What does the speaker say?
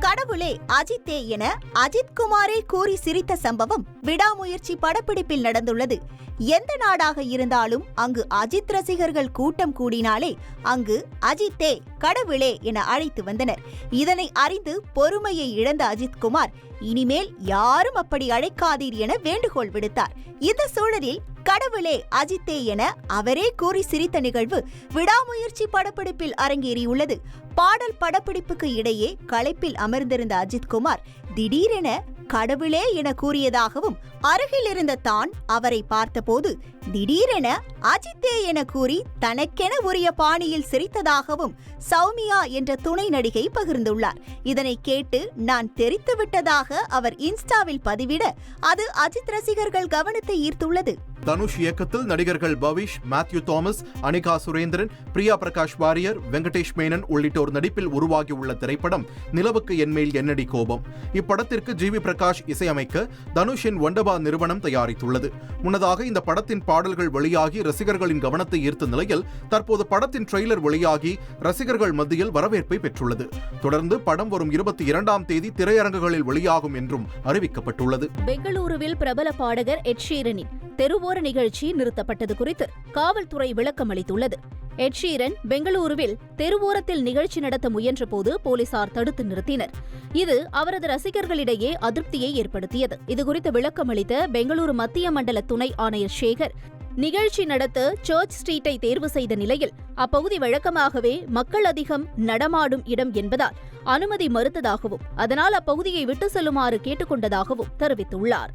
கடவுளே அஜித்தே என அஜித் குமாரே கூறி சிரித்த சம்பவம் விடாமுயற்சி படப்பிடிப்பில் நடந்துள்ளது. எந்த நாடாக இருந்தாலும் அங்கு அஜித் ரசிகர்கள் கூட்டம் கூடினாலே அங்கு அஜித்தே கடவுளே என அழைத்து வந்தனர். இதனை அறிந்து பொறுமையை இழந்த அஜித்குமார் இனிமேல் யாரும் அப்படி அழைக்காதீர் என வேண்டுகோள் விடுத்தார். இந்த சூழலில் கடவுளே அஜித்தே என அவரே கூறி சிரித்த நிகழ்வு விடாமுயற்சி படப்பிடிப்பில் அரங்கேறியுள்ளது. பாடல் படப்பிடிப்புக்கு இடையே களைப்பில் அமர்ந்திருந்த அஜித்குமார் திடீரென கடவுளே என கூறியதாகவும் அருகில் இருந்த தான் அவரை பார்த்தபோது திடீரென அஜித்தே என கூறி தனக்கென உரிய பாணியில் சிரித்ததாகவும் சௌமியா என்ற துணை நடிகை பகிர்ந்துள்ளார். இதனை கேட்டு நான் தெரித்து விட்டதாக அவர் இன்ஸ்டாவில் பதிவிட அது அஜித் ரசிகர்கள் கவனத்தை ஈர்த்துள்ளது. தனுஷ் இயக்கத்தில் நடிகர்கள் பவிஷ் மேத்யூ தாமஸ் அனிகா சுரேந்திரன் பிரியா பிரகாஷ் வாரியர் வெங்கடேஷ் மேனன் உள்ளிட்டோர் நடிப்பில் உருவாகியுள்ள திரைப்படம் நிலவுக்கு என்மேல் என்னடி கோபம். இப்படத்திற்கு ஜி வி பிரகாஷ் இசையமைக்க தனுஷின் ஒண்டபா நிறுவனம் தயாரித்துள்ளது. முன்னதாக இந்த படத்தின் பாடல்கள் வெளியாகி ரசிகர்களின் கவனத்தை ஈர்த்த நிலையில் தற்போது படத்தின் ட்ரெய்லர் வெளியாகி ரசிகர்கள் மத்தியில் வரவேற்பை பெற்றுள்ளது. தொடர்ந்து படம் வரும் இருபத்தி இரண்டாம் தேதி திரையரங்குகளில் வெளியாகும் என்றும் அறிவிக்கப்பட்டுள்ளது. பெங்களூருவில் பிரபல பாடகர் எட் ஷீரனின் தெருவோர நிகழ்ச்சி நிறுத்தப்பட்டது குறித்து காவல்துறை விளக்கம் அளித்துள்ளது. எட்ஷீரன் பெங்களூருவில் தெருவோரத்தில் நிகழ்ச்சி நடத்த முயன்றபோது போலீசார் தடுத்து நிறுத்தினர். இது அவரது ரசிகர்களிடையே அதிருப்தியை ஏற்படுத்தியது. இதுகுறித்து விளக்கம் அளித்த பெங்களூரு மத்திய மண்டல துணை ஆணையர் சேகர் நிகழ்ச்சி நடத்த சர்ச் ஸ்ட்ரீட்டை தேர்வு செய்த நிலையில் அப்பகுதி வழக்கமாகவே மக்கள் அதிகம் நடமாடும் இடம் என்பதால் அனுமதி மறுத்ததாகவும் அதனால் அப்பகுதியை விட்டு செல்லுமாறு கேட்டுக்கொண்டதாகவும் தெரிவித்துள்ளார்.